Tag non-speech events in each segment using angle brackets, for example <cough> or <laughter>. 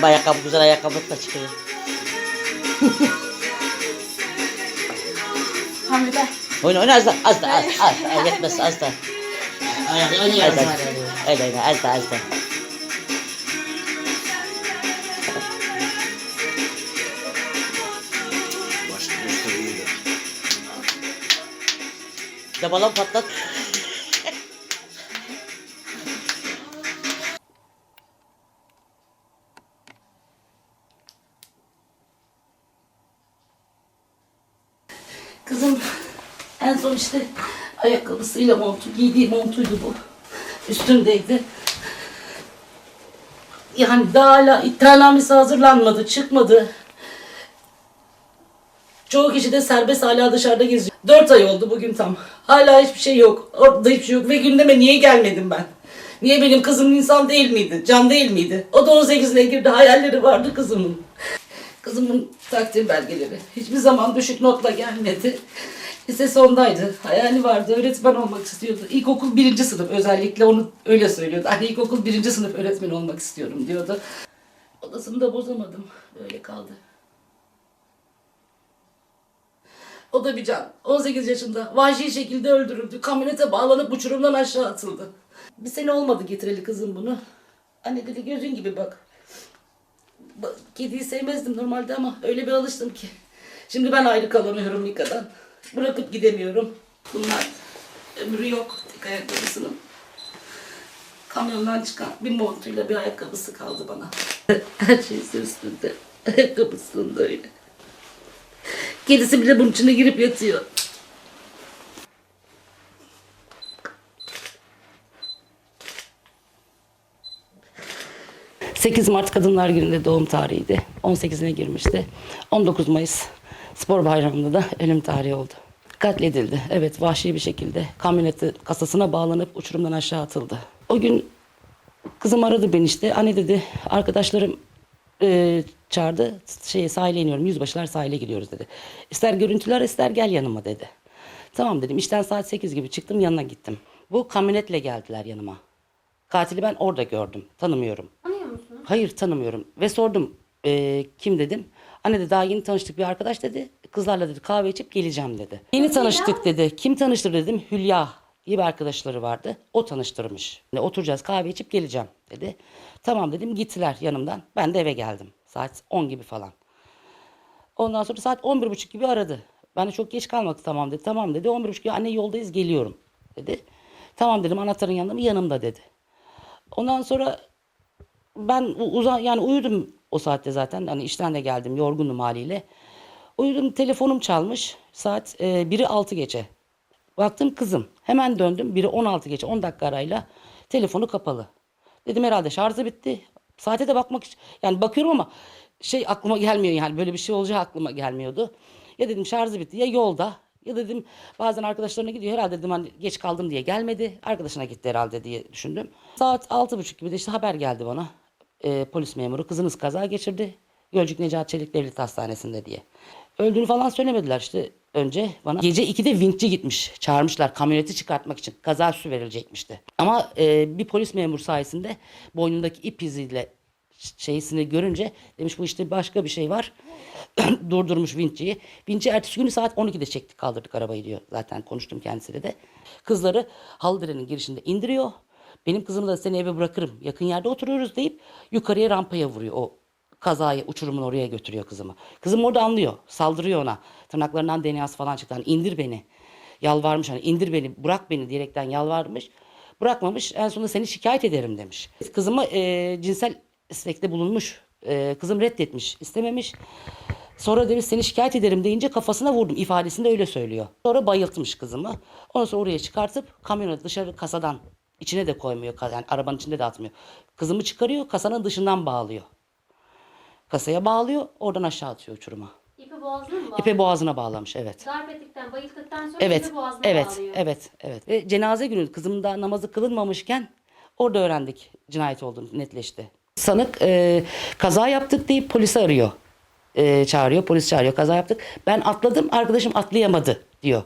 Bu ayakkabı güzel ayakkabı da çıkıyor. Hamide. Oyna oyna az da az da az az az yetmez az da. Ayak Az oynuyoruz hala. Öyle öyle az da az da. Başka. Bir de balon patlat. Kızım en son işte ayakkabısıyla montu, giydiği montuydu bu. Üstündeydi. Yani daha hala iddianamesi hazırlanmadı, çıkmadı. Çoğu kişi de serbest hala dışarıda geziyor. Dört ay oldu bugün tam. Hala hiçbir şey yok. Ortada hiçbir şey yok. Ve gündeme niye gelmedim ben? Niye benim kızım insan değil miydi? Can değil miydi? O da 18'ine girdi. Hayalleri vardı kızımın. Kızımın takdir belgeleri. Hiçbir zaman düşük notla gelmedi. Lise sondaydı. Hayali vardı. Öğretmen olmak istiyordu. İlkokul birinci sınıf özellikle onu öyle söylüyordu. Hani ilkokul birinci sınıf öğretmen olmak istiyorum diyordu. Odasını da bozamadım. Öyle kaldı. O da bir can. 18 yaşında vahşi şekilde öldürüldü. Kamyonete bağlanıp uçurumdan aşağı atıldı. Bir sene olmadı getireli kızım bunu. Anne dedi gözün gibi bak. Kediyi sevmezdim normalde ama öyle bir alıştım ki. Şimdi ben ayrı kalamıyorum Nika'dan. Bırakıp gidemiyorum. Bunlar ömrü yok tek ayakkabısının. Kamyondan çıkan bir montuyla bir ayakkabısı kaldı bana. Her şeysi üstünde. Ayakkabısının da öyle. Kedisi bile bunun içine girip yatıyor. ...8 Mart Kadınlar Günü'nde doğum tarihiydi. 18'ine girmişti. 19 Mayıs Spor Bayramı'nda da ölüm tarihi oldu. Katledildi. Evet vahşi bir şekilde kamyoneti kasasına bağlanıp uçurumdan aşağı atıldı. O gün kızım aradı beni işte. Anne dedi arkadaşlarım e, çağırdı. Şeye, sahile iniyorum. Yüzbaşılar sahile gidiyoruz dedi. İster görüntüler ister gel yanıma dedi. Tamam dedim. İşten saat 8 gibi çıktım yanına gittim. Bu kamyonetle geldiler yanıma. Katili ben orada gördüm. Tanımıyorum. Hayır tanımıyorum. Ve sordum "Ee, kim dedim. Anne de daha yeni tanıştık bir arkadaş dedi. Kızlarla dedi kahve içip geleceğim dedi. Yeni tanıştık dedi. Kim tanıştır dedim. Hülya iyi bir arkadaşları vardı. O tanıştırmış. Ne oturacağız kahve içip geleceğim dedi. Tamam dedim gittiler yanımdan. Ben de eve geldim. Saat 10 gibi falan. Ondan sonra saat 11.30 gibi aradı. Ben de çok geç kalmadı tamam dedi. Tamam dedi. 11.30 gibi anne yoldayız geliyorum dedi. Tamam dedim anahtarın yanında mı? Yanımda dedi. Ondan sonra ben u- uza yani uyudum o saatte zaten. Hani işten de geldim yorgundum haliyle. Uyudum telefonum çalmış. Saat e, 1'i 6 gece. Baktım kızım. Hemen döndüm. 1'i 16 gece 10 dakika arayla telefonu kapalı. Dedim herhalde şarjı bitti. Saate de bakmak yani bakıyorum ama şey aklıma gelmiyor yani böyle bir şey olacağı aklıma gelmiyordu. Ya dedim şarjı bitti ya yolda ya dedim bazen arkadaşlarına gidiyor herhalde dedim hani geç kaldım diye gelmedi. Arkadaşına gitti herhalde diye düşündüm. Saat altı buçuk gibi de işte haber geldi bana. Ee, polis memuru kızınız kaza geçirdi. Gölcük Necat Çelik Devlet Hastanesi'nde diye. Öldüğünü falan söylemediler işte önce bana. Gece 2'de vinççi gitmiş. Çağırmışlar kamyoneti çıkartmak için. Kaza süsü verilecekmişti. Ama e, bir polis memuru sayesinde boynundaki ip iziyle şeysini görünce demiş bu işte başka bir şey var. <clears throat> Durdurmuş vinççiyi. Vinççi ertesi günü saat 12'de çektik kaldırdık arabayı diyor. Zaten konuştum kendisiyle de. Kızları Halıdere'nin girişinde indiriyor. Benim kızımı da seni eve bırakırım. Yakın yerde oturuyoruz deyip yukarıya rampaya vuruyor. O kazayı uçurumun oraya götürüyor kızımı. Kızım orada anlıyor. Saldırıyor ona. Tırnaklarından DNA'sı falan çıktı. Hani indir beni. Yalvarmış hani indir beni bırak beni diyerekten yalvarmış. Bırakmamış en sonunda seni şikayet ederim demiş. Kızımı e, cinsel istekte bulunmuş. E, kızım reddetmiş istememiş. Sonra demiş seni şikayet ederim deyince kafasına vurdum ifadesinde öyle söylüyor. Sonra bayıltmış kızımı. Ondan sonra oraya çıkartıp kamyona dışarı kasadan içine de koymuyor. Yani arabanın içinde de atmıyor. Kızımı çıkarıyor kasanın dışından bağlıyor. Kasaya bağlıyor oradan aşağı atıyor uçuruma. İpi boğazına mı bağlıyor? İpe boğazına bağlamış evet. Darp ettikten, bayılttıktan sonra Evet, ipi boğazına evet, bağlıyor. evet, evet. Ve cenaze günü kızım da namazı kılınmamışken orada öğrendik cinayet olduğunu netleşti. Sanık e, kaza yaptık deyip polisi arıyor. E, çağırıyor, polis çağırıyor. Kaza yaptık. Ben atladım, arkadaşım atlayamadı diyor.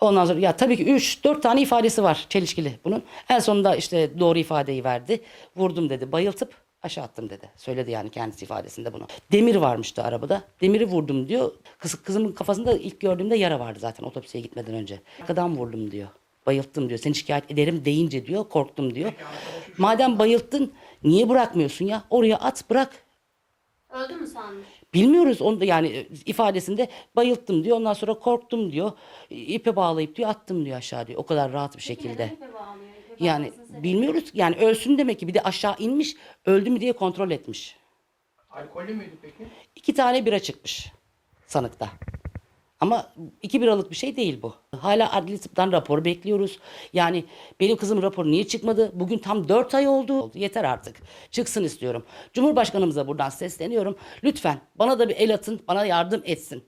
Ondan sonra ya tabii ki 3-4 tane ifadesi var çelişkili bunun. En sonunda işte doğru ifadeyi verdi. Vurdum dedi. Bayıltıp Aşağı attım dedi. Söyledi yani kendisi ifadesinde bunu. Demir varmıştı arabada. Demiri vurdum diyor. Kız, kızımın kafasında ilk gördüğümde yara vardı zaten otopsiye gitmeden önce. Arkadan vurdum diyor. Bayılttım diyor. Seni şikayet ederim deyince diyor. Korktum diyor. Madem bayılttın niye bırakmıyorsun ya? Oraya at bırak. Öldü mü sanmış? Bilmiyoruz onu da yani e, ifadesinde bayılttım diyor. Ondan sonra korktum diyor. İpe bağlayıp diyor attım diyor aşağı diyor. O kadar rahat bir Peki şekilde. neden ipe bağlıyor? İpe Yani bilmiyoruz yani ölsün demek ki bir de aşağı inmiş öldü mü diye kontrol etmiş. Alkollü müydü peki? İki tane bira çıkmış sanıkta. Ama iki biralık bir şey değil bu. Hala adli tıptan rapor bekliyoruz. Yani benim kızım raporu niye çıkmadı? Bugün tam dört ay oldu. Yeter artık. Çıksın istiyorum. Cumhurbaşkanımıza buradan sesleniyorum. Lütfen bana da bir el atın, bana yardım etsin.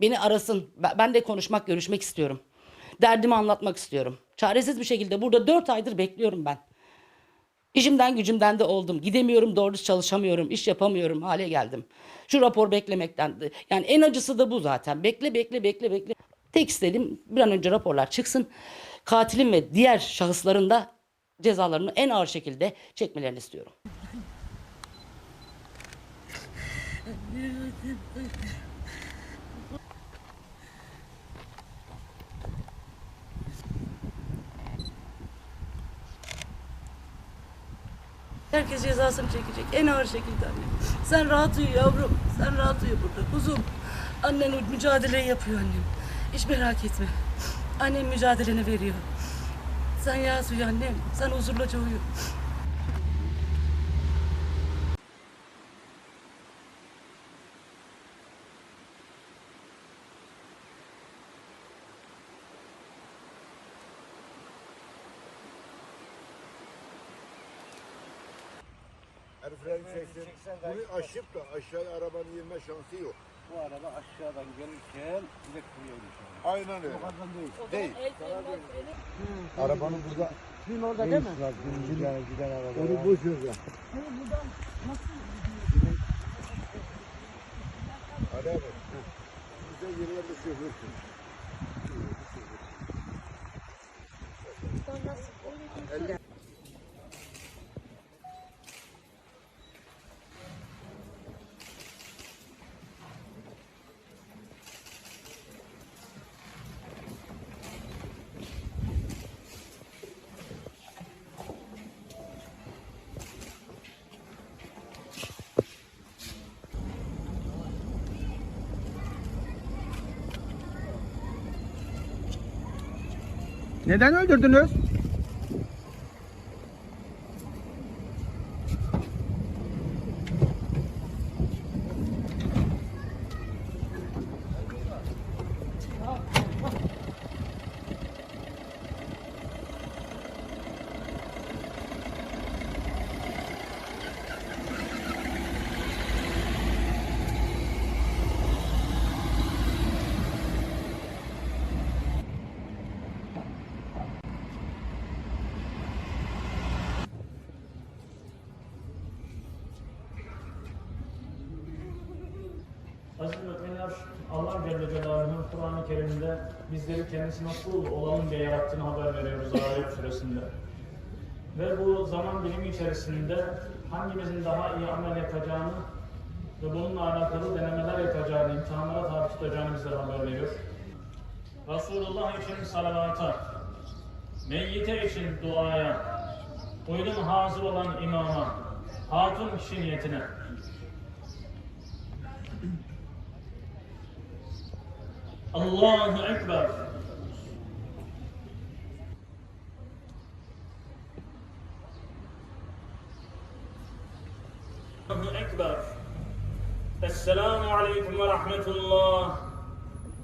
Beni arasın. Ben de konuşmak, görüşmek istiyorum. Derdimi anlatmak istiyorum. Çaresiz bir şekilde burada dört aydır bekliyorum ben. İşimden gücümden de oldum. Gidemiyorum doğru çalışamıyorum. iş yapamıyorum hale geldim. Şu rapor beklemekten. de- Yani en acısı da bu zaten. Bekle bekle bekle bekle. Tek istediğim bir an önce raporlar çıksın. Katilin ve diğer şahısların da cezalarını en ağır şekilde çekmelerini istiyorum. <laughs> Herkes cezasını çekecek en ağır şekilde anne. Sen rahat uyu yavrum. Sen rahat uyu burada kuzum. Annen mücadeleyi yapıyor annem. Hiç merak etme. Annem mücadeleni veriyor. Sen yaz uyu annem. Sen huzurluca uyu. Her freni çeksin. Bunu aşıp da aşağıya arabanın inme şansı yok. Bu araba aşağıdan gelirken direkt buraya düşüyor. Aynen öyle. Yukarıdan değil. Değil. Arabanın burada Dün orada değil mi? giden, giden araba. Onu boş ver ya. Ali abi. Bize yeni yerde şoförsün. Neden öldürdünüz? Aziz müminler, Allah Celle Celaluhu'nun Kur'an-ı Kerim'de bizleri kendisine kul olalım diye yarattığını haber veriyoruz Arif suresinde. Ve bu zaman dilimi içerisinde hangimizin daha iyi amel yapacağını ve bununla alakalı denemeler yapacağını, imtihanlara tabi tutacağını bize haber veriyor. Resulullah için salavata, meyyite için duaya, uydum hazır olan imama, hatun kişi niyetine, الله أكبر. الله أكبر. السلام عليكم ورحمة الله.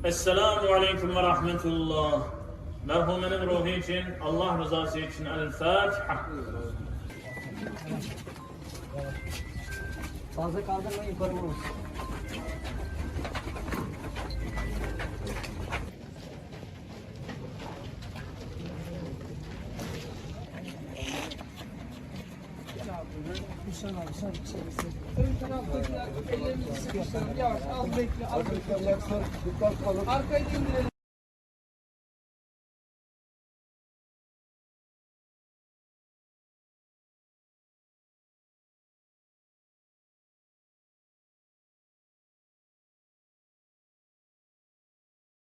السلام عليكم ورحمة الله. ما هو من روحيكين الله رزاسيكين الفاتحة. Yavaş az bekle az bekle. Arkayı indirelim.